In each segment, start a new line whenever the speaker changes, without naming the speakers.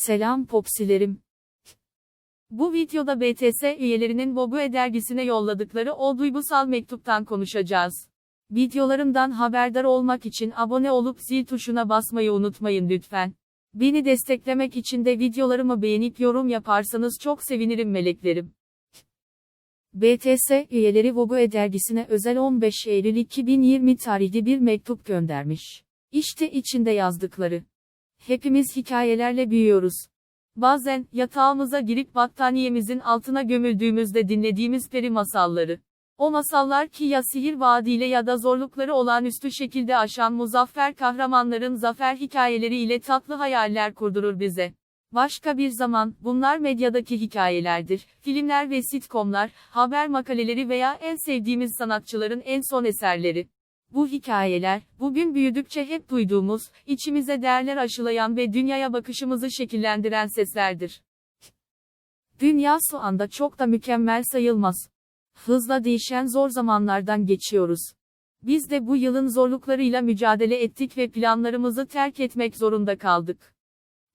Selam popsilerim. Bu videoda BTS üyelerinin Vogue dergisine yolladıkları o duygusal mektuptan konuşacağız. Videolarımdan haberdar olmak için abone olup zil tuşuna basmayı unutmayın lütfen. Beni desteklemek için de videolarımı beğenip yorum yaparsanız çok sevinirim meleklerim. BTS üyeleri Vogue dergisine özel 15 Eylül 2020 tarihli bir mektup göndermiş. İşte içinde yazdıkları. Hepimiz hikayelerle büyüyoruz. Bazen yatağımıza girip battaniyemizin altına gömüldüğümüzde dinlediğimiz peri masalları. O masallar ki ya sihir vaadiyle ya da zorlukları olağanüstü şekilde aşan muzaffer kahramanların zafer hikayeleri ile tatlı hayaller kurdurur bize. Başka bir zaman, bunlar medyadaki hikayelerdir, filmler ve sitcomlar, haber makaleleri veya en sevdiğimiz sanatçıların en son eserleri. Bu hikayeler, bugün büyüdükçe hep duyduğumuz, içimize değerler aşılayan ve dünyaya bakışımızı şekillendiren seslerdir. Dünya şu anda çok da mükemmel sayılmaz. Hızla değişen zor zamanlardan geçiyoruz. Biz de bu yılın zorluklarıyla mücadele ettik ve planlarımızı terk etmek zorunda kaldık.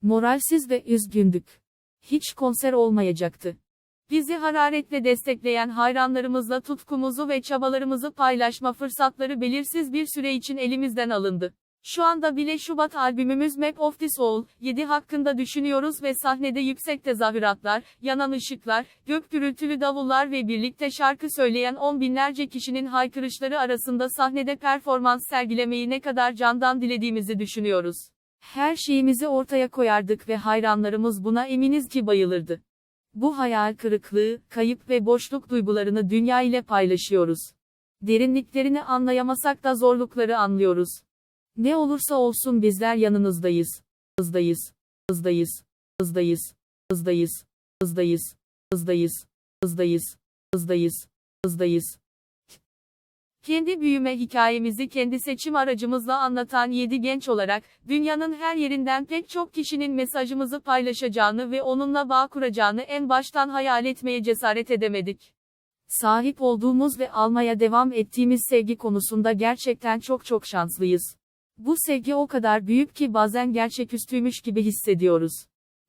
Moralsiz ve üzgündük. Hiç konser olmayacaktı. Bizi hararetle destekleyen hayranlarımızla tutkumuzu ve çabalarımızı paylaşma fırsatları belirsiz bir süre için elimizden alındı. Şu anda bile Şubat albümümüz Map of the Soul 7 hakkında düşünüyoruz ve sahnede yüksek tezahüratlar, yanan ışıklar, gök gürültülü davullar ve birlikte şarkı söyleyen on binlerce kişinin haykırışları arasında sahnede performans sergilemeyi ne kadar candan dilediğimizi düşünüyoruz. Her şeyimizi ortaya koyardık ve hayranlarımız buna eminiz ki bayılırdı. Bu hayal kırıklığı, kayıp ve boşluk duygularını dünya ile paylaşıyoruz. Derinliklerini anlayamasak da zorlukları anlıyoruz. Ne olursa olsun bizler yanınızdayız. Hızdayız. Hızdayız. Hızdayız. Hızdayız. Hızdayız. Hızdayız. Hızdayız. Hızdayız. Hızdayız. Kendi büyüme hikayemizi kendi seçim aracımızla anlatan 7 genç olarak, dünyanın her yerinden pek çok kişinin mesajımızı paylaşacağını ve onunla bağ kuracağını en baştan hayal etmeye cesaret edemedik. Sahip olduğumuz ve almaya devam ettiğimiz sevgi konusunda gerçekten çok çok şanslıyız. Bu sevgi o kadar büyük ki bazen gerçeküstüymüş gibi hissediyoruz.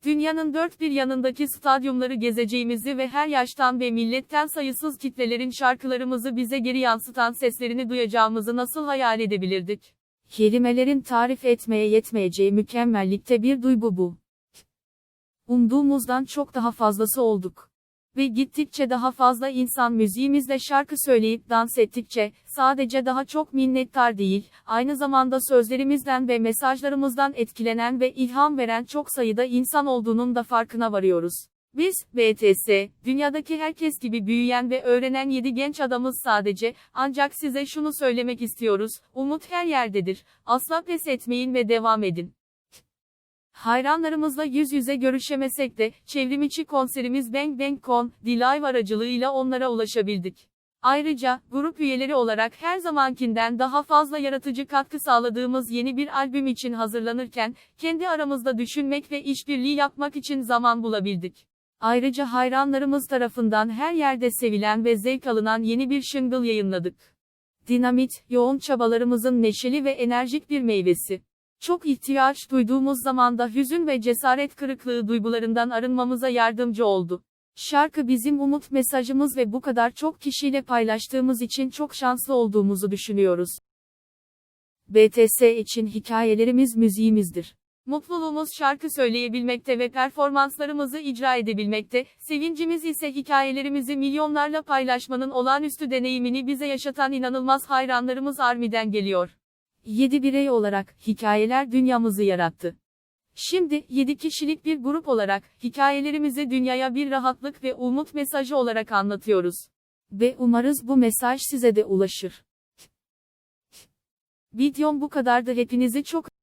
Dünyanın dört bir yanındaki stadyumları gezeceğimizi ve her yaştan ve milletten sayısız kitlelerin şarkılarımızı bize geri yansıtan seslerini duyacağımızı nasıl hayal edebilirdik? Kelimelerin tarif etmeye yetmeyeceği mükemmellikte bir duygu bu. Umduğumuzdan çok daha fazlası olduk. Ve gittikçe daha fazla insan müziğimizle şarkı söyleyip dans ettikçe, sadece daha çok minnettar değil, aynı zamanda sözlerimizden ve mesajlarımızdan etkilenen ve ilham veren çok sayıda insan olduğunun da farkına varıyoruz. Biz, BTS, dünyadaki herkes gibi büyüyen ve öğrenen 7 genç adamız sadece, ancak size şunu söylemek istiyoruz, umut her yerdedir, asla pes etmeyin ve devam edin. Hayranlarımızla yüz yüze görüşemesek de, çevrimiçi konserimiz Bang Bang Con, D-Live aracılığıyla onlara ulaşabildik. Ayrıca, grup üyeleri olarak her zamankinden daha fazla yaratıcı katkı sağladığımız yeni bir albüm için hazırlanırken, kendi aramızda düşünmek ve işbirliği yapmak için zaman bulabildik. Ayrıca hayranlarımız tarafından her yerde sevilen ve zevk alınan yeni bir şıngıl yayınladık. Dinamit, yoğun çabalarımızın neşeli ve enerjik bir meyvesi. Çok ihtiyaç duyduğumuz zamanda hüzün ve cesaret kırıklığı duygularından arınmamıza yardımcı oldu. Şarkı bizim umut mesajımız ve bu kadar çok kişiyle paylaştığımız için çok şanslı olduğumuzu düşünüyoruz. BTS için hikayelerimiz müziğimizdir. Mutluluğumuz şarkı söyleyebilmekte ve performanslarımızı icra edebilmekte, sevincimiz ise hikayelerimizi milyonlarla paylaşmanın olağanüstü deneyimini bize yaşatan inanılmaz hayranlarımız Army'den geliyor. 7 birey olarak hikayeler dünyamızı yarattı. Şimdi 7 kişilik bir grup olarak hikayelerimizi dünyaya bir rahatlık ve umut mesajı olarak anlatıyoruz. Ve umarız bu mesaj size de ulaşır. Videom bu kadardı hepinizi çok